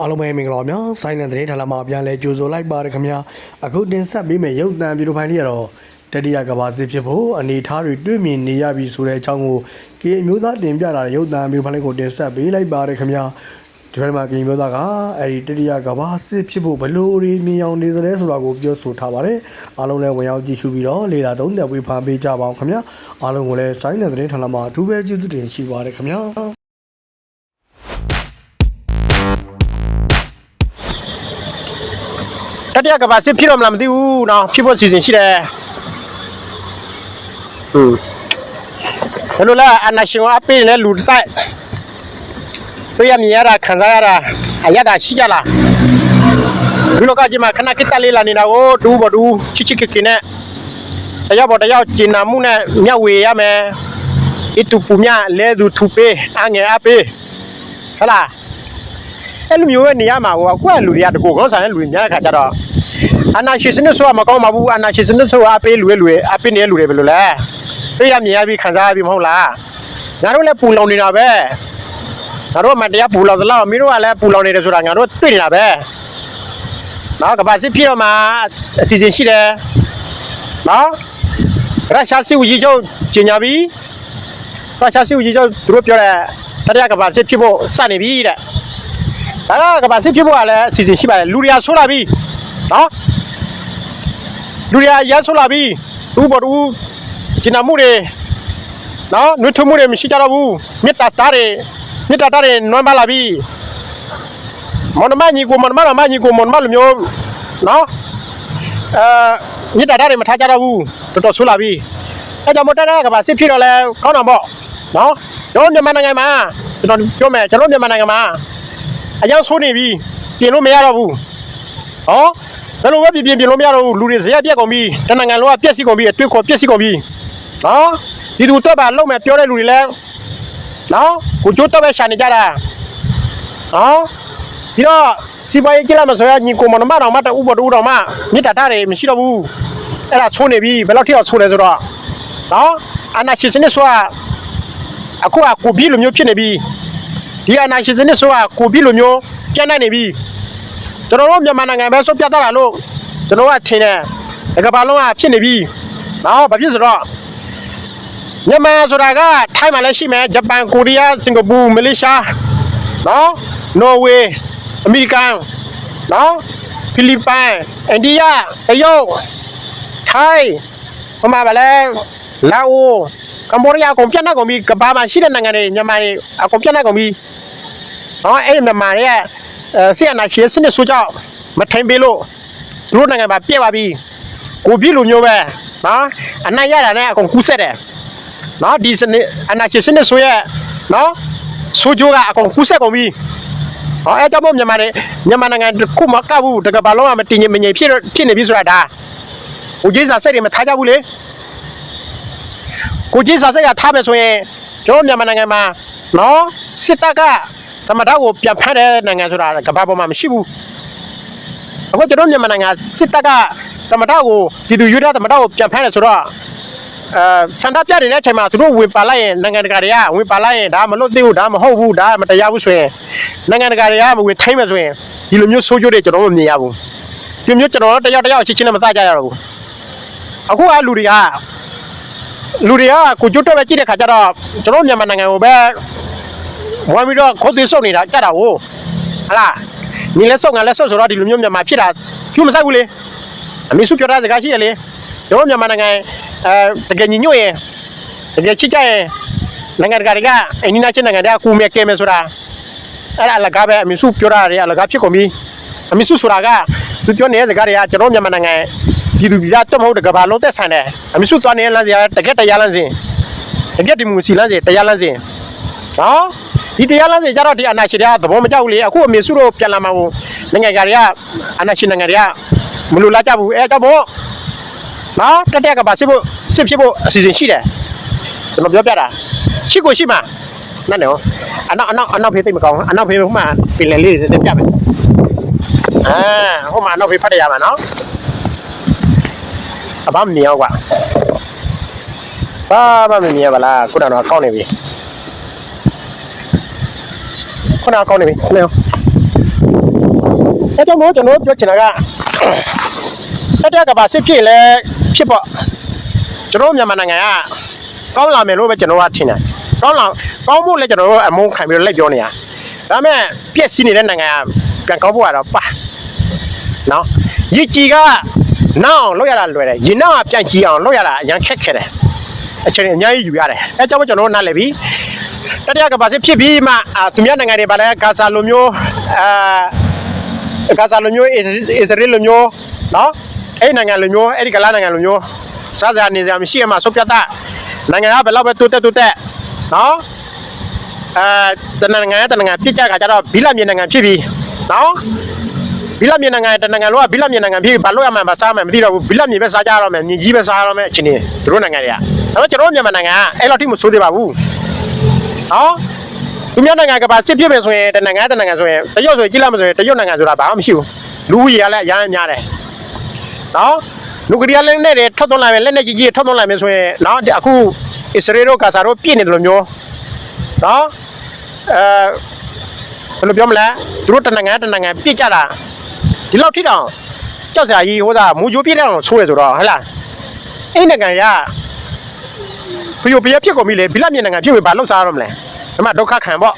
အားလုံးပဲမင်္ဂလာပါများဆိုင်းတဲ့တဲ့ထားလာမှာပြန်လဲကြိုဆိုလိုက်ပါရခင်ဗျာအခုတင်ဆက်ပေးမယ့်ရုပ်သံဗီဒီယိုဖိုင်လေးကတော့တတိယကဘာစစ်ဖြစ်ဖို့အနေထားတွေတွေ့မြင်နေရပြီဆိုတဲ့အကြောင်းကိုကေအမျိုးသားတင်ပြလာတဲ့ရုပ်သံဗီဒီယိုဖိုင်လေးကိုတင်ဆက်ပေးလိုက်ပါရခင်ဗျာဒီဘက်မှာကေအမျိုးသားကအဲ့ဒီတတိယကဘာစစ်ဖြစ်ဖို့ဘလို့တွေမြင်အောင်နေသလဲဆိုတာကိုပြောဆိုထားပါတယ်အားလုံးလည်းဝင်ရောက်ကြည့်ရှုပြီးတော့လေလာသုံးသက်ဝေဖန်ပေးကြပါအောင်ခင်ဗျာအားလုံးကိုလည်းဆိုင်းတဲ့တဲ့ထားလာမှာအထူးပဲကျေးဇူးတင်ရှိပါတယ်ခင်ဗျာ တတိယကဘာစစ်ဖြစ်တော့မလားမသိဘူးနော်ဖြစ်ဖို့စီစဉ်ရှိတယ်ဟွန်းဘယ်လိုလဲအနာရှင်ကအပေးလဲလူတစ်ဆိုင်တွေ့ရမြင်ရတာခံစားရတာအရတာရှိကြလားဒီလောကကြီးမှာခဏခက်တက်လေးလာနေတာကိုတူးပေါ်တူးချစ်ချစ်ခင်ခင်နဲ့တယောက်ပေါ်တယောက်ကျင်နာမှုနဲ့မျက်ဝေရမယ်အတူပူမြလဲသူထူပေးအငယ်အပေးဟလာ အဲ့လိုမျိုးပဲနေရမှာကိုအခုကလူတွေကတကူကောင်းဆိုင်တဲ့လူတွေများတဲ့ခါကျတော့အနာရှင်စနစ်ဆိုတာမကောင်းပါဘူးအနာရှင်စနစ်ဆိုတာအပေးလူရဲ့လူတွေအပေးနေတဲ့လူတွေပဲလို့လဲသိရမြင်ရပြီးခံစားရပြီးမဟုတ်လားငါတို့လည်းပူလောင်နေတာပဲငါတို့ကမတရားပူလောင်သလားမင်းတို့ကလည်းပူလောင်နေတယ်ဆိုတာငါတို့တွေ့နေတာပဲနော်ကဘာစစ်ဖြစ်တော့မှအစီအစဉ်ရှိတယ်နော်ရုရှားစစ်ဦးကြီးချုပ်ကျင်ညာပြီးရုရှားစစ်ဦးကြီးချုပ်သူတို့ပြောတယ်တတိယကဘာစစ်ဖြစ်ဖို့စနေပြီတဲ့ ဒါကကဘာစစ်ဖြစ်ဖို့ကလည်းအစီအစဉ်ရှိပါတယ်လူတွေကဆိုးလာပြီနော်လူတွေကရမ်းဆိုးလာပြီသူ့ဘော်သူကျင်နာမှုတွေနော်နှွေးထွေးမှုတွေမရှိကြတော့ဘူးမေတ္တာသားတွေမေတ္တာသားတွေနွမ်းပါလာပြီမောင်နှမညီကိုမောင်နှမတော်မညီကိုမောင်နှမလူမျိုးနော်အဲမေတ္တာသားတွေမထားကြတော့ဘူးတော်တော်ဆိုးလာပြီအဲကြောင့်မတက်တဲ့ကဘာစစ်ဖြစ်တော့လဲကောင်းတာပေါ့နော်ကျွန်တော်မြန်မာနိုင်ငံမှာကျွန်တော်ပြောမယ်ကျွန်တော်မြန်မာနိုင်ငံမှာ အရောက်ဆိုးနေပြီပြင်လို့မရတော့ဘူးဟောဘယ်လိုပဲပြင်ပြင်ပြင်လို့မရတော့ဘူးလူတွေဇရက်ပြက်ကုန်ပြီတနင်္ဂနွေလုံးကပြက်စီကုန်ပြီအတွေ့ခေါ်ပြက်စီကုန်ပြီဟောဒီသူတော့ပါလုံးမဲ့ပြောတဲ့လူတွေလည်းနော်ကိုကျိုးတော့ပဲရှာနေကြတာဟောဒီတော့စီပွားရေးကြည့်လိုက်မဆိုရညီကိုမနမတော်မတူဘတူတော်မမြစ်တာတာတွေမရှိတော့ဘူးအဲ့ဒါချိုးနေပြီဘယ်လောက်ထိအောင်ချိုးလဲဆိုတော့နော်အနာရှင်စနစ်ဆိုတာအခုကကိုပြီးလိုမျိုးဖြစ်နေပြီ ဒီအနာရှင်စနစ်ဆိုတာကိုပြီးလိုမျိုးပြန့်နှံ့နေပြီကျွန်တော်တို့မြန်မာနိုင်ငံပဲဆိုပြတ်သားလာလို့ကျွန်တော်ကထင်တယ်ဒီကမ္ဘာလုံးကဖြစ်နေပြီနော်ဘာဖြစ်ဆိုတော့မြန်မာဆိုတာကထိုင်းမှာလည်းရှိမယ်ဂျပန်ကိုရီးယားစင်ကာပူမလေးရှားနော်နော်ဝေးအမေရိကန်နော်ဖိလစ်ပိုင်အိန္ဒိယတရုတ်ထိုင်းဟိုမှာဗလဲလာအိုကမ္ဘောဒီးယားအကုန်ပြန့်နှံ့ကုန်ပြီကမ္ဘာမှာရှိတဲ့နိုင်ငံတွေမြန်မာတွေအကုန်ပြန့်နှံ့ကုန်ပြီ ဟောအဲ့ဒီမြန်မာရဲ့အဲဆီယနာချီစနစ်ဆိုကြောင့်မထိုင်ပေးလို့သူတို့နိုင်ငံမှာပြက်ပါပြီကိုပြည့်လိုမျိုးပဲနော်အနိုင်ရတာနဲ့အကုန်ကူးဆက်တယ်နော်ဒီစနစ်အနာချီစနစ်ဆိုရဲ့နော်ဆိုကြိုးကအကုန်ကူးဆက်ကုန်ပြီဟောအဲ့ကြောင့်မို့မြန်မာနေမြန်မာနိုင်ငံတစ်ခုမကပ်ဘူးတကယ်ဘာလုံးကမတင်ငင်မငင်ဖြစ်တော့ဖြစ်နေပြီဆိုတာဒါကိုကြီးစာစိတ်တွေမထားကြဘူးလေကိုကြီးစာစိတ်ကထားမယ်ဆိုရင်ကျွန်တော်မြန်မာနိုင်ငံမှာနော်စစ်တပ်က သမ္မတကိုပြန်ဖမ်းတဲ့နိုင်ငံဆိုတာကမ္ဘာပေါ်မှာမရှိဘူးအခုကျွန်တော်မြန်မာနိုင်ငံစစ်တပ်ကသမ္မတကိုပြည်သူရွေးထားသမ္မတကိုပြန်ဖမ်းတယ်ဆိုတော့အဲစန္ဒပြနေတဲ့အချိန်မှာသူတို့ဝင်ပါလိုက်ရင်နိုင်ငံတကာတွေကဝင်ပါလိုက်ရင်ဒါမလို့သိဘူးဒါမဟုတ်ဘူးဒါမတရားဘူးဆိုရင်နိုင်ငံတကာတွေကမဝင်ထိုင်းမယ်ဆိုရင်ဒီလိုမျိုးဆိုးကျိုးတွေကျွန်တော်တို့မမြင်ရဘူးဒီလိုမျိုးကျွန်တော်တို့တယောက်တယောက်ချင်းချင်းနဲ့မစကြရတော့ဘူးအခုကလူတွေကလူတွေကကိုကျွတ်တော့ပဲကြည့်တဲ့ခါကျတော့ကျွန်တော်မြန်မာနိုင်ငံကိုပဲ ဝမ်းပြီးတော့ခုတ်သေးစုပ်နေတာကြတာကိုဟလားညီလက်စုပ်ငါလက်စုပ်ဆိုတော့ဒီလိုမျိုးမြန်မာဖြစ်တာကျူးမဆိုင်ဘူးလေအမေစုပြောတာစကားရှိရလေကျွန်တော်မြန်မာနိုင်ငံအဲတကယ်ညီညွတ်ရင်တကယ်ချစ်ကြရင်နိုင်ငံတကာတွေကအိန္ဒိယချင်းနိုင်ငံတွေကကူမယ်ကဲမယ်ဆိုတာအဲ့ဒါအလကားပဲအမေစုပြောတာတွေအလကားဖြစ်ကုန်ပြီအမေစုဆိုတာကသူပြောနေတဲ့စကားတွေကကျွန်တော်မြန်မာနိုင်ငံပြည်သူပြည်သားတက်မဟုတ်တကဘာလုံးသက်ဆိုင်တယ်အမေစုသွားနေတဲ့လမ်းစီကတကယ်တရားလမ်းစဉ်တကယ်ဒီမိုကရေစီလမ်းစဉ်တရားလမ်းစဉ်နော် ဒီတရားလမ်းစဉ်ကြတော့ဒီအနာရှင်တွေကသဘောမကျဘူးလေအခုအမေစုတို့ပြန်လာမှာကိုနိုင်ငံကားတွေကအနာရှင်နိုင်ငံတွေကမလိုလားကြဘူးအဲတော့ဘောနော်တက်တက်ကပါစစ်ဖို့စစ်ဖြစ်ဖို့အစီအစဉ်ရှိတယ်ကျွန်တော်ပြောပြတာရှိကိုရှိမှာนั่นနော်အနောက်အနောက်အနောက်ဖေးသိမ့်မကောင်းဘူးအနောက်ဖေးဟိုမှာပင်လယ်လေးတွေတက်ပြမယ်အာဟိုမှာအနောက်ဖေးဖတ်ရရမှာနော်အဘမမြင်အောင်ကွာဘာမှမမြင်ရပါလားခုနကတော့ကောင်းနေပြီ ခုနကောင်းနေပြီခဏအဲကြောင့်မို့ကျွန်တော်ပြောချင်တာကတတကဘာစစ်ဖြစ်လဲဖြစ်ပေါ့ကျွန်တော်မြန်မာနိုင်ငံကကောင်းလာမယ်လို့ပဲကျွန်တော်ကထင်တယ်ကောင်းလာကောင်းဖို့လည်းကျွန်တော်တို့အမုန်းခံပြီးတော့လက်ပြောနေတာဒါပေမဲ့ပြက်စီးနေတဲ့နိုင်ငံကပြန်ကောင်းဖို့ကတော့ပါနော်ရည်ကြီးကနောက်အောင်လုပ်ရတာလွယ်တယ်ရင်နောက်ကပြန်ကြည့်အောင်လုပ်ရတာအရင်ခက်ခဲတယ်အချိန်အများကြီးယူရတယ်အဲကြောင့်မို့ကျွန်တော်တို့နားလည်ပြီ တတိယကဘာစစ်ဖြစ်ပြီးမှအာသူများနိုင်ငံတွေဗာလဲဂါဇာလိုမျိုးအာဂါဇာလိုမျိုးအစ္စရေးလိုမျိုးနော်အဲ့ဒီနိုင်ငံလိုမျိုးအဲ့ဒီကလာနိုင်ငံလိုမျိုးစားစရာနေစရာမရှိရမှာဆုတ်ပြတ်တာနိုင်ငံကဘယ်တော့ပဲတိုးတက်တိုးတက်နော်အဲတနင်္ဂနွေတနင်္ဂနွေပြစ်ကြခါကျတော့ဘီလာမြေနိုင်ငံဖြစ်ပြီနော်ဘီလာမြေနိုင်ငံတနင်္ဂနွေလောကဘီလာမြေနိုင်ငံဖြစ်ပြီဘာလို့ရမှာမစားမှမသိတော့ဘူးဘီလာမြေပဲစားကြရတော့မယ်မြင်ကြီးပဲစားရတော့မယ်အချင်းနေသူတို့နိုင်ငံတွေကဒါပေမဲ့ကျွန်တော်မြန်မာနိုင်ငံကအဲ့လောက်ထိမဆိုးသေးပါဘူး နော်သူများနိုင်ငံကပါစစ်ဖြစ်မယ်ဆိုရင်တနိုင်ငံတနိုင်ငံဆိုရင်တရုတ်ဆိုရင်ကြည့်လိုက်မဆိုရင်တရုတ်နိုင်ငံဆိုတာဘာမှမရှိဘူးလူဦးရေကလည်းအများကြီးများတယ်နော်လူကရီးယားလက်နဲ့တွေထွက်သွန်းလာမယ်လက်နဲ့ကြီးကြီးထွက်သွန်းလာမယ်ဆိုရင်နော်ဒီအခုအစ္စရေးတို့ကာဆာတို့ပြည့်နေတယ်လို့မျိုးနော်အဲဘယ်လိုပြောမလဲသူတို့တနိုင်ငံတနိုင်ငံပြည့်ကြတာဒီလောက်ထိတောင်ကြောက်စရာကြီးဟိုစားမူဂျိုပြည့်တဲ့အောင်ဆိုးရဆိုတော့ဟဟလားအဲ့နိုင်ငံက ဖျို့ပြည့်ဖြစ်ကုန်ပြီလေဘီလာမြေနိုင်ငံဖြစ်ပြီဘာလို့စားရတော့မလဲဒီမှာဒုက္ခခံပေါ့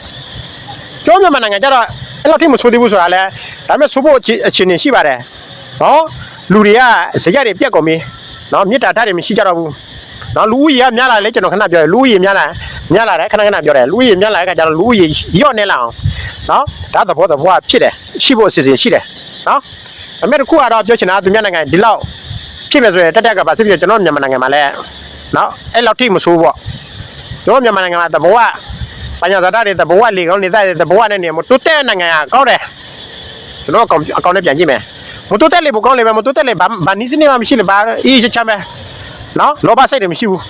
ကျောင်းမြန်မာနိုင်ငံကျတော့အဲ့လောက်ထိမဆိုးသေးဘူးဆိုတာလဲဒါပေမဲ့ဆိုးဖို့အခြေအခြေအနေရှိပါတယ်နော်လူတွေကဇရက်တွေပြက်ကုန်ပြီနော်မြစ်တာဓာတ်တွေမရှိကြတော့ဘူးနော်လူဦးရေကများလာလေကျွန်တော်ခဏပြောရလူဦးရေများလာများလာတယ်ခဏခဏပြောတယ်လူဦးရေများလာတဲ့အခါကျတော့လူဦးရေရော့နေလာအောင်နော်ဒါသဘောသဘောဖြစ်တယ်ရှိဖို့အစီအစဉ်ရှိတယ်နော်အမေတခုကတော့ပြောချင်တာသူများနိုင်ငံဒီလောက်ဖြစ်မယ်ဆိုရင်တက်တက်ကပါစစ်ပြကျွန်တော်မြန်မာနိုင်ငံမှာလဲ နော်အဲ့လောက်ထိမဆိုးပေါ့ကျွန်တော်မြန်မာနိုင်ငံမှာသဘောကပညာသာတတွေတဘဝလေကောင်းနေတဲ့တဘဝနဲ့နေမတိုးတက်နိုင်ငံကကောင်းတယ်ကျွန်တော်အကောင်အကောင်နဲ့ပြန်ကြည့်မယ်မတိုးတက်လေဘကောင်းလေပဲမတိုးတက်လေဘာဘာနီးစနစ်မှမရှိလေဘာအေးချချမ်းပဲနော်လောဘစိတ်တွေမရှိဘူး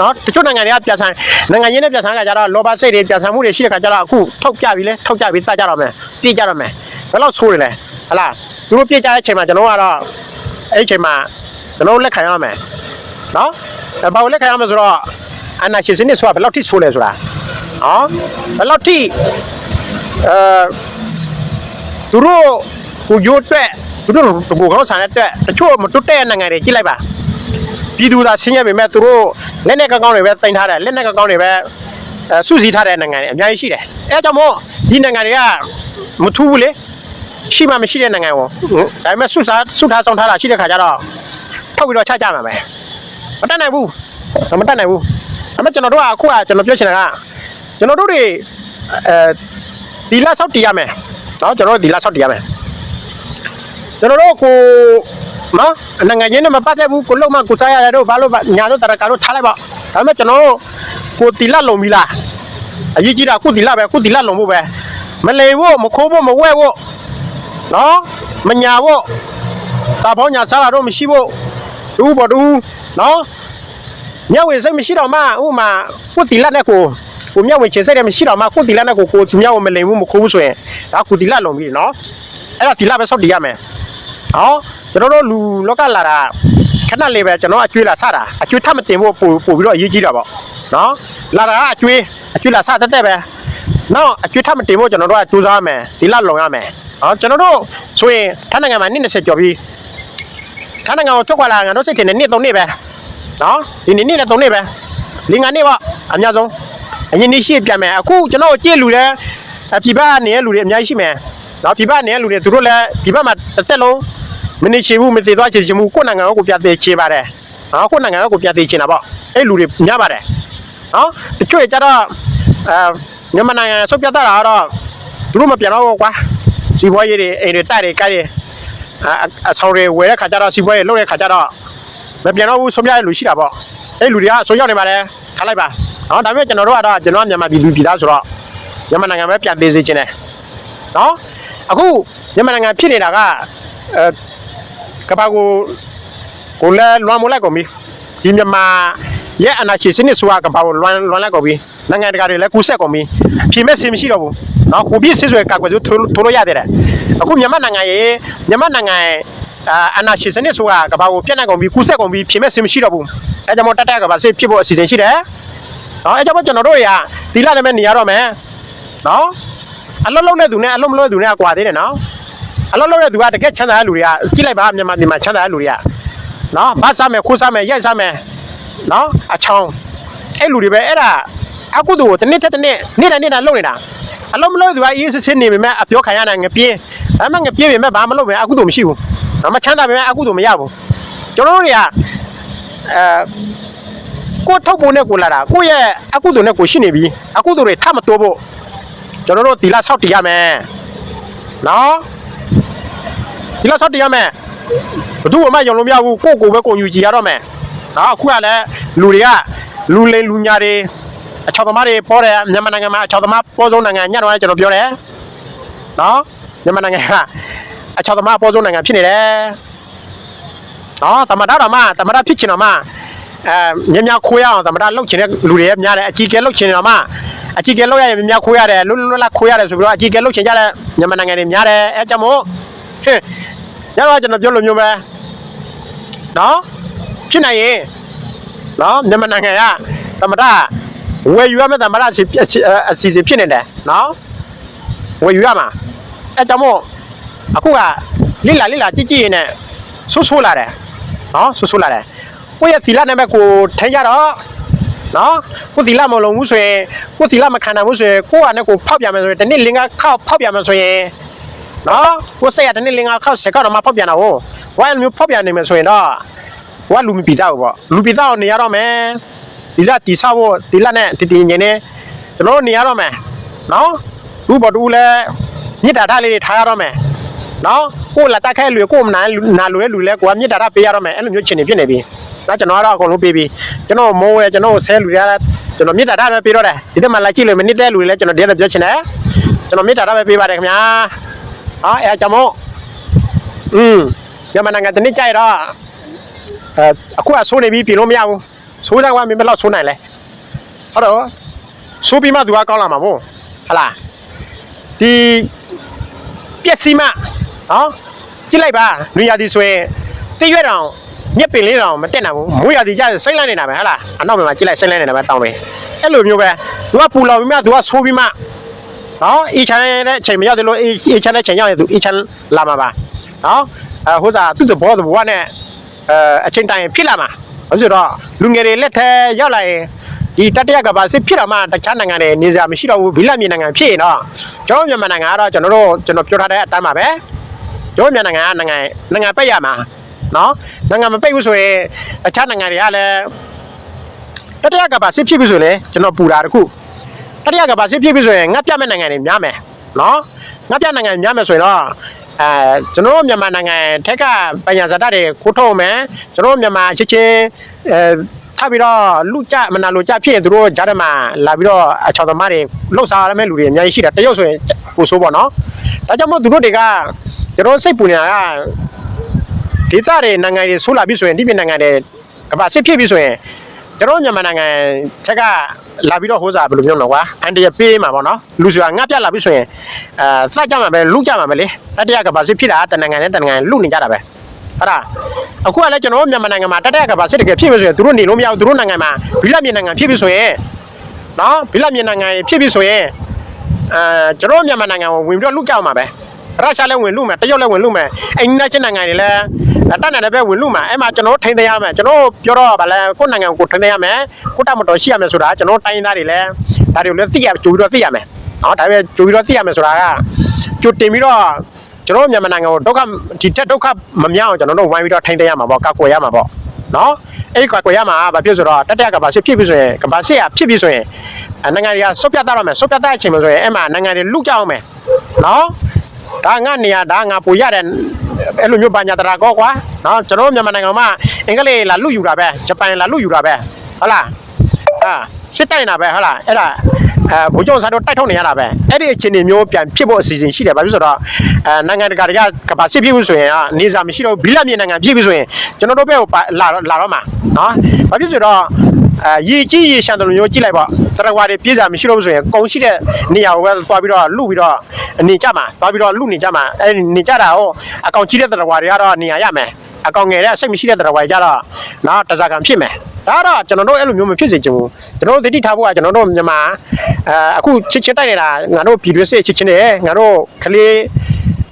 နော်တချို့နိုင်ငံတွေကပြန်ဆိုင်နိုင်ငံရင်းနဲ့ပြန်ဆိုင်ကကြတော့လောဘစိတ်တွေပြန်ဆိုင်မှုတွေရှိတဲ့ခါကျတော့အခုထုတ်ပြပြီလေထုတ်ပြပြီစကြတော့မယ်ပြကြတော့မယ်ဘယ်လောက်ဆိုးနေလဲဟလားသူတို့ပြကြတဲ့အချိန်မှာကျွန်တော်ကတော့အဲ့ဒီအချိန်မှာကျွန်တော်လက်ခံရမယ် နော်အဲဘာလို့လက်ခံရမလဲဆိုတော့အနာရှင်စနစ်ဆိုတာဘယ်လောက်ထိဆိုးလဲဆိုတာနော်ဘယ်လောက်ထိအဲသူတို့ကိုရိုးတက်သူတို့ကိုကောင်းဆန်တဲ့တက်တချို့မတွတ်တဲ့နိုင်ငံတွေကြည့်လိုက်ပါပြည်သူသာဆင်းရဲပေမဲ့သူတို့လက်နဲ့ကောင်းကောင်းတွေပဲစိန်ထားတယ်လက်နဲ့ကောင်းကောင်းတွေပဲအဲစုစည်းထားတဲ့နိုင်ငံတွေအများကြီးရှိတယ်အဲကြောင့်မို့ဒီနိုင်ငံတွေကမထူးဘူးလေရှိမှမရှိတဲ့နိုင်ငံကိုဒါပေမဲ့စုစားစုထားဆောင်ထားတာရှိတဲ့ခါကျတော့ထုတ်ပြီးတော့ချကြမှာပဲ မတတ်နိုင်ဘူးမတတ်နိုင်ဘူးအမှကျွန်တော်တို့ကအခုကကျွန်တော်ပြောချင်တာကကျွန်တော်တို့တွေအဲဒီလာဆောက်တည်ရမယ်နော်ကျွန်တော်တို့ဒီလာဆောက်တည်ရမယ်ကျွန်တော်တို့ကိုနော်နိုင်ငံချင်းနဲ့မပတ်သက်ဘူးကိုလုံးမကိုစားရတယ်တို့ဘာလို့ညာတို့တရကာတို့ထားလိုက်ပါဒါပေမဲ့ကျွန်တော်တို့ကိုတီလာလုံပြီလားအရေးကြီးတာခုတီလာပဲခုတီလာလုံဖို့ပဲမလိန်ဖို့မခိုးဖို့မဝဲ့ဖို့နော်မညာဖို့တာပေါင်းညာစားတာတော့မရှိဖို့ တူပေါ်တူနော်မြဝေစိတ်မရှိတော့မှဥမာခုတီလက်နဲ့ကိုကိုမြောက်ဝင်ချေစိတ်တယ်မရှိတော့မှကိုတီလာနဲ့ကိုကိုသူမြောက်ဝင်မလိမ်ဘူးမခိုးဘူးဆိုရင်ဒါကိုတီလာလုံပြီနော်အဲ့တော့တီလာပဲဆောက်တည်ရမယ်နော်ကျွန်တော်တို့လူလောကလာတာခဏလေးပဲကျွန်တော်အကျွေးလာစတာအကျွေးထပ်မတင်ဖို့ပို့ပို့ပြီးတော့အရေးကြီးတာပေါ့နော်လာတာကအကျွေးအကျွေးလာစတက်တက်ပဲနော်အကျွေးထပ်မတင်ဖို့ကျွန်တော်တို့ကစူးစမ်းရမယ်တီလာလုံရမယ်နော်ကျွန်တော်တို့ဆိုရင်ထိုင်းနိုင်ငံမှာနှစ်20ကျော်ပြီ ထိုင်းနိုင်ငံကိုထွက်ခွာလာငါတို့စိတ်ထင်တယ်နှစ်သုံးနှစ်ပဲနော်ဒီနေ့နှစ်နဲ့သုံးနှစ်ပဲလင်္ကာနှစ်ပေါ့အများဆုံးအရင်နေ့ရှိပြန်မယ်အခုကျွန်တော်ကြည့်လူလဲအပြပနေတဲ့လူတွေအများကြီးရှိမယ်နော်ပြပနေတဲ့လူတွေသူတို့လည်းပြပမှာတစ်သက်လုံးမနေချေဘူးမသေးသွားချေချင်ဘူးကိုယ်နိုင်ငံကိုပြသေးချေပါတယ်နော်ကိုယ်နိုင်ငံကိုပြသေးချင်တာပေါ့အဲ့လူတွေများပါတယ်နော်တချို့ကြတော့အဲမြန်မာနိုင်ငံဆုတ်ပြတ်တာတော့သူတို့မပြန်တော့ဘူးကွာစီးပွားရေးတွေအိမ်တွေတိုက်တွေကိုက်တွေ အဆောင်တွေဝယ်တဲ့ခါကျတော့စီးပွားရေးလုပ်တဲ့ခါကျတော့မပြန်တော့ဘူးဆုံးပြတဲ့လူရှိတာပေါ့အဲ့လူတွေကဆိုရောက်နေပါတယ်ထားလိုက်ပါနော်ဒါပေမဲ့ကျွန်တော်တို့ကတော့ကျွန်တော်ကမြန်မာပြည်လူပြည်သားဆိုတော့မြန်မာနိုင်ငံပဲပြန်သေးစေချင်တယ်နော်အခုမြန်မာနိုင်ငံဖြစ်နေတာကအဲကဘာကိုကိုလဲလွန်မလိုက်ကုန်ပြီဒီမြန်မာရဲ့အနာချီစနစ်ဆိုတာကဘာကိုလွန်လွန်လိုက်ကုန်ပြီ နိုင်ငံတကာတွေလည်းကူဆက်ကုန်ပြီဖြေမဲ့စင်မရှိတော့ဘူးနော်ကိုပြည့်စစ်ဆွဲကာကွယ်ထိုးထိုးလို့ရတယ်အခုမြန်မာနိုင်ငံရဲ့မြန်မာနိုင်ငံအာအနာချီစနစ်ဆိုတာကဘာကိုပြတ်နိုင်ကုန်ပြီကူဆက်ကုန်ပြီဖြေမဲ့စင်မရှိတော့ဘူးအဲကြောင့်မို့တက်တက်ကဘာစစ်ဖြစ်ဖို့အစီအစဉ်ရှိတယ်နော်အဲကြောင့်မို့ကျွန်တော်တို့တွေကဒီလာနဲ့မဲ့နေရတော့မယ်နော်အလုံးလုံးတဲ့သူနဲ့အလုံးမလုံးတဲ့သူနဲ့ကွာသေးတယ်နော်အလုပ်လုပ်တဲ့သူကတကယ်ချမ်းသာတဲ့လူတွေကကြည့်လိုက်ပါမြန်မာပြည်မှာချမ်းသာတဲ့လူတွေကနော်ဗတ်စားမယ်ခိုးစားမယ်ရိုက်စားမယ်နော်အချောင်းအဲ့လူတွေပဲအဲ့ဒါ အကုသိုလ်ကိုတစ်နေ့တစ်နေ့နေ့တိုင်းနေ့တိုင်းလုပ်နေတာအလုံးမလို့သူကအေးစစ်စစ်နေပေမဲ့အပြောခံရနိုင်ငပြင်းဒါမှငပြင်းပေမဲ့ဘာမလုပ်ပဲအကုသိုလ်မရှိဘူးဒါမှချမ်းသာပေမဲ့အကုသိုလ်မရဘူးကျွန်တော်တို့တွေကအဲကိုယ်ထုတ်ပုံနဲ့ကိုလာတာကိုယ့်ရဲ့အကုသိုလ်နဲ့ကိုရှိနေပြီအကုသိုလ်တွေထပ်မတိုးဖို့ကျွန်တော်တို့သီလဆောက်တည်ရမယ်နော်သီလဆောက်တည်ရမယ်ဘယ်သူမှယုံလို့မရဘူးကိုယ့်ကိုယ်ပဲကိုယ်ယူကြည်ရတော့မယ်နော်အခုကလည်းလူတွေကလူလိမ်လူညာတွေ အချောက်သမားတွေပေါ်တယ်မြန်မာနိုင်ငံမှာအချောက်သမားပေါ်ဆုံးနိုင်ငံညတော့ကျွန်တော်ပြောတယ်နော်မြန်မာနိုင်ငံကအချောက်သမားပေါ်ဆုံးနိုင်ငံဖြစ်နေတယ်နော်သမ္မတတော်မှသမ္မတဖြစ်ချင်တော်မှအဲမြများခိုးရအောင်သမ္မတလှုပ်ချင်တဲ့လူတွေများတယ်အကြီးကျယ်လှုပ်ချင်တော်မှအကြီးကျယ်လှုပ်ရရင်မြများခိုးရတယ်လွတ်လွတ်လပ်ခိုးရတယ်ဆိုပြီးတော့အကြီးကျယ်လှုပ်ချင်ကြတဲ့မြန်မာနိုင်ငံတွေများတယ်အဲကြောင့်မို့ဟဲ့ညတော့ကျွန်တော်ပြောလို့မျိုးပဲနော်ဖြစ်နိုင်ရင်နော်မြန်မာနိုင်ငံကသမ္မတ ဝယ်ယူရမယ့်သမ္မတအစီအစီအစီအစဉ်ဖြစ်နေတယ်နော်ဝယ်ယူရမှာအဲကြောင့်မို့အခုကလိလာလိလာကြည့်ကြည့်ရင်းနဲ့ဆိုးဆိုးလာတယ်နော်ဆိုးဆိုးလာတယ်ကိုယ့်ရဲ့သီလနဲ့ပဲကိုထိုင်ကြတော့နော်ကိုယ်သီလမလုံးဘူးဆိုရင်ကိုယ်သီလမခံနိုင်ဘူးဆိုရင်ကိုယ့်ဟာနဲ့ကိုဖောက်ပြန်မယ်ဆိုရင်တနေ့လင်္ကာခောက်ဖောက်ပြန်မယ်ဆိုရင်နော်ကိုယ်စိတ်ရတနေ့လင်္ကာခောက်စကောက်တော့မှဖောက်ပြန်တာဟုတ်ဝိုင်းမျိုးဖောက်ပြန်နေမယ်ဆိုရင်တော့ဟိုကလူမပီသားဘူးပေါ့လူပီသားကိုနေရတော့မယ် ဒီလတီဆောက်ဖို့ဒီလနဲ့တည်တည်ငြိမ်နေကျွန်တော်တို့နေရတော့မယ်နော်လူပေါ်တူလဲမြစ်တာထားလေးတွေထားရတော့မယ်နော်ကိုယ်လက်တက်ခဲလူကိုယ်မနာနာလူရဲ့လူလဲကိုကမြစ်တာထားပေးရတော့မယ်အဲ့လိုမျိုးချင်နေဖြစ်နေပြီဒါကျွန်တော်ကတော့အကုန်လုံးပေးပြီကျွန်တော်မိုးဝဲကျွန်တော်ဆဲလူရတာကျွန်တော်မြစ်တာထားပဲပေးတော့တယ်ဒီတက်မှာလိုက်ကြည့်လို့မနစ်တဲ့လူတွေလဲကျွန်တော်ဒီရက်ပြောချင်တယ်ကျွန်တော်မြစ်တာထားပဲပေးပါတယ်ခင်ဗျာဟောအဲကြောင့်မို့อืมမြန်မာနိုင်ငံတနည်းကြိုက်တော့အဲအခုကဆိုးနေပြီပြင်လို့မရဘူး ဆိုးတဲ့ကမင်းဘယ်လောက်ဆိုးနိုင်လဲဟုတ်တော့ဆိုးပြီးမှသူကကောင်းလာမှာမို့ဟလားဒီပြက်စီမနော်ကြည့်လိုက်ပါလူရသည်ဆိုရင်သိရွက်တောင်ညက်ပင်လေးတောင်မတက်နိုင်ဘူးမိုးရသည်ကျစိတ်လိုက်နေတာပဲဟလားအနောက်မှာကြည့်လိုက်စိတ်လိုက်နေတာပဲတောင်းပဲအဲ့လိုမျိုးပဲသူကပူလောင်ပြီးမှသူကဆိုးပြီးမှနော်အီချန်တဲ့အချိန်မရောက်သေးလို့အီချန်တဲ့အချိန်ရောက်ရင်သူအီချန်လာမှာပါနော်အဲဟိုစားသူ့ဘောသဘောနဲ့အဲအချင်းတိုင်းဖြစ်လာမှာဘာလို့ ဆိုတော့လူငယ်တွေလက်ထဲရောက်လာရင်ဒီတတိယကဘာစစ်ဖြစ်တော့မှတခြားနိုင်ငံတွေနေစရာမရှိတော့ဘူးဘိလမြေနိုင်ငံဖြစ်ရင်တော့ကျွန်တော်မြန်မာနိုင်ငံကတော့ကျွန်တော်တို့ကျွန်တော်ပြောထားတဲ့အတိုင်းပါပဲကျွန်တော်မြန်မာနိုင်ငံကနိုင်ငံနိုင်ငံပိတ်ရမှာနော်နိုင်ငံမပိတ်ဘူးဆိုရင်တခြားနိုင်ငံတွေကလည်းတတိယကဘာစစ်ဖြစ်ပြီဆိုရင်ကျွန်တော်ပူတာတခုတတိယကဘာစစ်ဖြစ်ပြီဆိုရင်ငတ်ပြမဲ့နိုင်ငံတွေများမယ်နော်ငတ်ပြနိုင်ငံများမယ်ဆိုရင်တော့ အဲကျွန်တော်တို့မြန်မာနိုင်ငံထက်ကပညာဇာတ်တွေကိုထုတ်မယ်ကျွန်တော်တို့မြန်မာချင်းချင်းအဲထပ်ပြီးတော့လူကြမနာလူကြဖြစ်ရင်သူတို့ဂျာတ်မှာလာပြီးတော့အချောင်သမားတွေလှုပ်ရှားရမယ့်လူတွေအများကြီးရှိတာတရုတ်ဆိုရင်ကိုဆိုးပေါ့နော်ဒါကြောင့်မို့သူတို့တွေကကျွန်တော်စိတ်ပူနေတာကဒေသတွေနိုင်ငံတွေဆိုးလာပြီဆိုရင်ဒီပြည်နိုင်ငံတွေကမ္ဘာစစ်ဖြစ်ပြီဆိုရင်ကျွန်တော်မြန်မာနိုင်ငံထက်က လာပြီးတော့ဟိုးစားဘယ်လိုပြောမလဲကွာအန်တရပေးမှာပေါ့နော်လူဆိုတာငှက်ပြလာပြီဆိုရင်အဲစကြမှာပဲလူကြမှာပဲလေတတိယကမ္ဘာစစ်ဖြစ်တာတနိုင်ငံနဲ့တနိုင်ငံလူနေကြတာပဲဟုတ်လားအခုကလည်းကျွန်တော်တို့မြန်မာနိုင်ငံမှာတတိယကမ္ဘာစစ်တကယ်ဖြစ်ပြီဆိုရင်သူတို့နေလို့မရဘူးသူတို့နိုင်ငံမှာဘီလာမြေနိုင်ငံဖြစ်ပြီဆိုရင်နော်ဘီလာမြေနိုင်ငံဖြစ်ပြီဆိုရင်အဲကျွန်တော်တို့မြန်မာနိုင်ငံကိုဝင်ပြီးတော့လူကြမှာပဲ ရုရှားလည်းဝင်လူမယ်တရုတ်လည်းဝင်လူမယ်အိန္ဒိယချင်းနိုင်ငံတွေလည်းတတ်နိုင်တယ်ပဲဝင်လူမှာအဲ့မှာကျွန်တော်တို့ထိန်းသိမ်းရမယ်ကျွန်တော်တို့ပြောတော့ဗာလဲကိုယ့်နိုင်ငံကိုထိန်းသိမ်းရမယ်ကိုယ့်တမတော်ရှိရမယ်ဆိုတာကျွန်တော်တိုင်းသားတွေလည်းဒါတွေကိုလည်းသိရကြိုပြီးတော့သိရမယ်နော်ဒါပေမဲ့ကြိုပြီးတော့သိရမယ်ဆိုတာကကြိုတင်ပြီးတော့ကျွန်တော်တို့မြန်မာနိုင်ငံကိုဒုက္ခဒီတက်ဒုက္ခမမြောက်အောင်ကျွန်တော်တို့ဝိုင်းပြီးတော့ထိန်းသိမ်းရမှာပေါ့ကောက်ွယ်ရမှာပေါ့နော်အဲ့ဒီကောက်ွယ်ရမှာဘာဖြစ်ဆိုတော့တတရကဘာစစ်ဖြစ်ပြီဆိုရင်ကဘာစစ်ရဖြစ်ပြီဆိုရင်နိုင်ငံတွေကစုပ်ပြတ်တော့မယ်စုပ်ပြတ်တဲ့အချိန်မှာဆိုရင်အဲ့မှာနိုင်ငံတွေလူကြအောင်မယ်နော် ဒါငါနေရဒါငါပူရတယ်အဲ့လိုမျိုးဘာညာတရာကောကွာနော်ကျွန်တော်မြန်မာနိုင်ငံမှာအင်္ဂလိပ်လာလူယူတာပဲဂျပန်လာလူယူတာပဲဟုတ်လားအာစစ်တိုင်တာပဲဟုတ်လားအဲ့ဒါအဲဘုံကျုံစားတော့တိုက်ထုတ်နေရတာပဲအဲ့ဒီအခြေအနေမျိုးပြန်ဖြစ်ဖို့အစီအစဉ်ရှိတယ်ဘာဖြစ်ဆိုတော့အဲနိုင်ငံတကာတွေကကဘာစစ်ဖြစ်ဘူးဆိုရင်ကနေစာမရှိတော့ဘီလာမြေနိုင်ငံဖြစ်ပြီဆိုရင်ကျွန်တော်တို့ဘက်ကိုလာလာတော့မှာနော်ဘာဖြစ်ဆိုတော့ အဲရေကြီးရေရှမ်းတယ်လို့မျိုးကြည့်လိုက်ပေါ့စရဝါတွေပြေးစားမရှိတော့ဘူးဆိုရင်ကုံရှိတဲ့နေရာကိုပဲသွားပြီးတော့လူပြီးတော့နေကြမှာသွားပြီးတော့လူနေကြမှာအဲနေကြတာဟောအကောင်ကြီးတဲ့စရဝါတွေကတော့နေရာရမယ်အကောင်ငယ်တဲ့စိတ်မရှိတဲ့စရဝါတွေကြတော့နော်တစားကံဖြစ်မယ်ဒါတော့ကျွန်တော်တို့အဲ့လိုမျိုးမဖြစ်စေချင်ဘူးကျွန်တော်တို့သတိထားဖို့ကကျွန်တော်တို့မြန်မာအဲအခုချစ်ချစ်တိုက်နေတာငါတို့ပြည်တွင်းစစ်ချစ်ချင်းတယ်ငါတို့ကလေး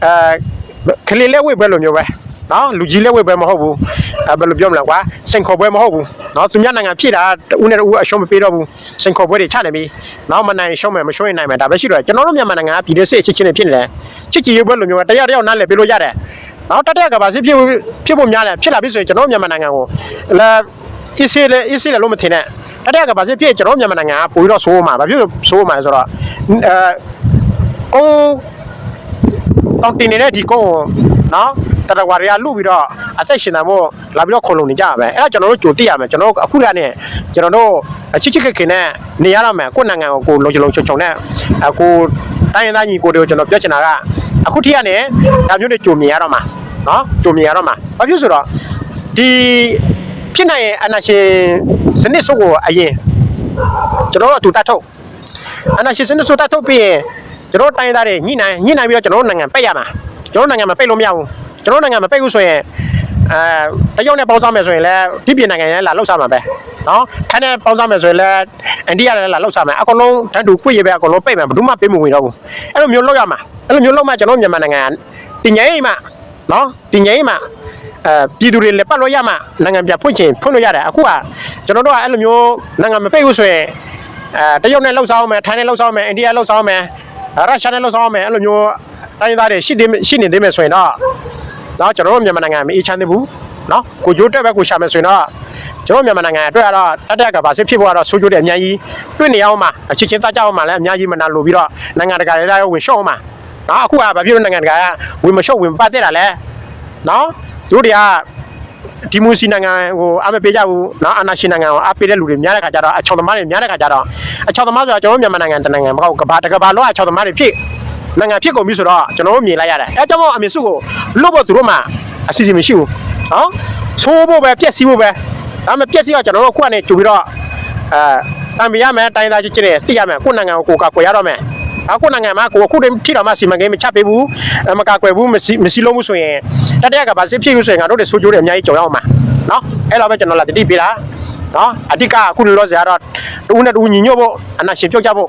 အဲခလေးလက်ဝိတ်ပဲလိုမျိုးပဲ နော်လူကြီးလက်ဝိတ်ပဲမဟုတ်ဘူးအဲဘယ်လိုပြောမလဲကွာစင်ခေါ်ပွဲမဟုတ်ဘူးနော်သူများနိုင်ငံဖြစ်တာဦးနဲ့ဦးအရှုံးမပေးတော့ဘူးစင်ခေါ်ပွဲတွေချနေပြီနော်မနိုင်ရှုံးမယ်မရှုံးရင်နိုင်မယ်ဒါပဲရှိတော့ကျွန်တော်တို့မြန်မာနိုင်ငံကပြည်တဲ့စစ်ချစ်ချင်းတွေဖြစ်နေတယ်ချစ်ကြည်ရေးပွဲလိုမျိုးပဲတယောက်တယောက်နားလည်ပေးလို့ရတယ်နော်တတရကပါစစ်ဖြစ်ဖို့ဖြစ်ဖို့များတယ်ဖြစ်လာပြီဆိုရင်ကျွန်တော်တို့မြန်မာနိုင်ငံကိုလာအစ်စေးလေအစ်စေးလေလို့မထင်နဲ့တတရကပါစစ်ဖြစ်ကျွန်တော်တို့မြန်မာနိုင်ငံကပိုပြီးတော့ဆိုးမှာဘာဖြစ်လို့ဆိုးမှာလဲဆိုတော့အဲကုန်းတောင်းတင်နေတဲ့ဒီကုန်းကိုနော် တရဝါတွေကလူပြီးတော့အသက်ရှင်တာမို့လာပြီးတော့ခုံလုံနေကြရမယ်အဲ့ဒါကျွန်တော်တို့ကြိုသိရမယ်ကျွန်တော်တို့အခုကနဲ့ကျွန်တော်တို့အချစ်ချစ်ခင်ခင်နဲ့နေရတော့မယ်ကိုယ့်နိုင်ငံကိုကိုလုံချလုံချုံချုံနဲ့အခုတိုင်းရင်းသားညီကိုတွေကိုကျွန်တော်ပြောချင်တာကအခုထိကနေဒါမျိုးတွေကြိုမြင်ရတော့မှာနော်ကြိုမြင်ရတော့မှာဘာဖြစ်ဆိုတော့ဒီဖြစ်နိုင်ရဲ့အနာရှင်စနစ်စုပ်ကိုအရင်ကျွန်တော်တို့အတူတတ်ထုတ်အနာရှင်စနစ်ဆိုတာထုတ်ပြီးရင်ကျွန်တော်တိုင်းသားတွေညှိနှိုင်းညှိနှိုင်းပြီးတော့ကျွန်တော်တို့နိုင်ငံပိတ်ရမှာကျွန်တော်တို့နိုင်ငံမှာပိတ်လို့မရဘူး ကျွန်တော်တို့နိုင်ငံမှာပိတ်ဘူးဆိုရင်အဲတရုတ်နဲ့ပေါင်းစားမယ်ဆိုရင်လည်းဒီပြည်နိုင်ငံရဲ့လာလောက်စားမှာပဲနော်ခိုင်းနဲ့ပေါင်းစားမယ်ဆိုရင်လည်းအိန္ဒိယနဲ့လာလောက်စားမယ်အကုန်လုံးတန်းတူခွေရပဲအကုန်လုံးပိတ်မယ်ဘယ်သူမှပေးမဝင်တော့ဘူးအဲ့လိုမျိုးလောက်ရမှာအဲ့လိုမျိုးလောက်မှကျွန်တော်မြန်မာနိုင်ငံတင်ငိမ့်မှာနော်တင်ငိမ့်မှာအဲပြည်သူတွေလည်းပတ်လို့ရမှာနိုင်ငံပြဖွင့်ချင်ဖွင့်လို့ရတယ်အခုကကျွန်တော်တို့ကအဲ့လိုမျိုးနိုင်ငံမပိတ်ဘူးဆိုရင်အဲတရုတ်နဲ့လှုပ်ဆောင်အောင်မယ်ထိုင်းနဲ့လှုပ်ဆောင်အောင်မယ်အိန္ဒိယလှုပ်ဆောင်အောင်မယ်ရုရှားနဲ့လှုပ်ဆောင်အောင်မယ်အဲ့လိုမျိုးတိုင်းရင်းသားတွေရှိသေးရှိနေသေးမယ်ဆိုရင်တော့ နော်ကျွန်တော်တို့မြန်မာနိုင်ငံမအေးချမ်းသေးဘူးနော်ကိုရိုးတက်ဘက်ကိုရှာမယ်ဆိုရင်တော့ကျွန်တော်မြန်မာနိုင်ငံအတွက်ကတော့တက်တက်ကဘာစစ်ဖြစ်ဖို့ကတော့ဆိုးကျိုးတယ်အများကြီးတွေ့နေအောင်မှာအချစ်ချင်းတကြအောင်မှာလည်းအများကြီးမနာလိုပြီးတော့နိုင်ငံတကာလည်းဝင်ရှော့အောင်မှာနော်အခုကဘာဖြစ်လို့နိုင်ငံတကာကဝင်မရှော့ဝင်ပတ်သက်တာလဲနော်တို့တွေကဒီမူစီနိုင်ငံဟိုအမပေးကြဘူးနော်အာနာရှင်နိုင်ငံကိုအပေးတဲ့လူတွေများတဲ့ခါကျတော့အချောင်သမားတွေများတဲ့ခါကျတော့အချောင်သမားဆိုတော့ကျွန်တော်မြန်မာနိုင်ငံတနိုင်ငံမဟုတ်ကဘာတကဘာလောအချောင်သမားတွေဖြစ် နိုင်ငံဖြစ်ကုန်ပြီဆိုတော့ကျွန်တော်တို့မြင်လိုက်ရတယ်အဲကြောင့်မို့အမေစုကိုလွတ်ဖို့သူတို့မှအစီအစဉ်မရှိဘူးဟောဆိုးဖို့ပဲပြက်စီးဖို့ပဲဒါမှပြက်စီးတော့ကျွန်တော်တို့ခုကနေကြိုပြီးတော့အဲတံပြရမယ်တိုင်းသားချင်းချင်းတွေသိရမယ်ကိုယ့်နိုင်ငံကိုကိုယ်ကကွယ်ရတော့မယ်အခုနိုင်ငံမှာကိုအခုတည်းထိတော့မှစီမံကိန်းမချပေးဘူးမကကွယ်ဘူးမစီမစီလုံးဘူးဆိုရင်တတရကဘာစစ်ဖြစ်လို့ဆိုရင်ငါတို့တွေဆိုးကျိုးတွေအများကြီးကြုံရအောင်မှာနော်အဲ့လိုပဲကျွန်တော်လာတတိပေးတာနော်အတိကအခုလောလောဆယ်ကတော့တူနဲ့တူညီညွတ်ဖို့အနာရှင်ပြုတ်ကြဖို့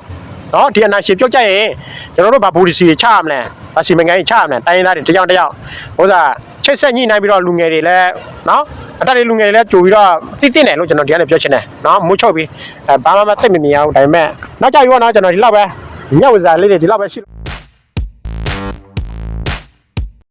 နော်ဒီအနာရှင်ပြုတ်ကြရင်ကျွန်တော်တို့ဗဘူဒီစီချရမလဲဗစီမငိုင်းချရမလဲတိုင်းရင်းသားတွေတယောက်တယောက်ဟိုစားချိတ်ဆက်ညှိနှိုင်းပြီးတော့လူငယ်တွေလည်းနော်အတက်တွေလူငယ်တွေလည်းကြိုပြီးတော့သိသိတယ်လို့ကျွန်တော်ဒီကနေပြောချင်တယ်နော်မိုးချုပ်ပြီးအဲဘာမှမသိမမြင်ရဘူးဒါပေမဲ့နောက်ကြရောနော်ကျွန်တော်ဒီလောက်ပဲညဝဇာလေးတွေဒီလောက်ပဲရှိလို့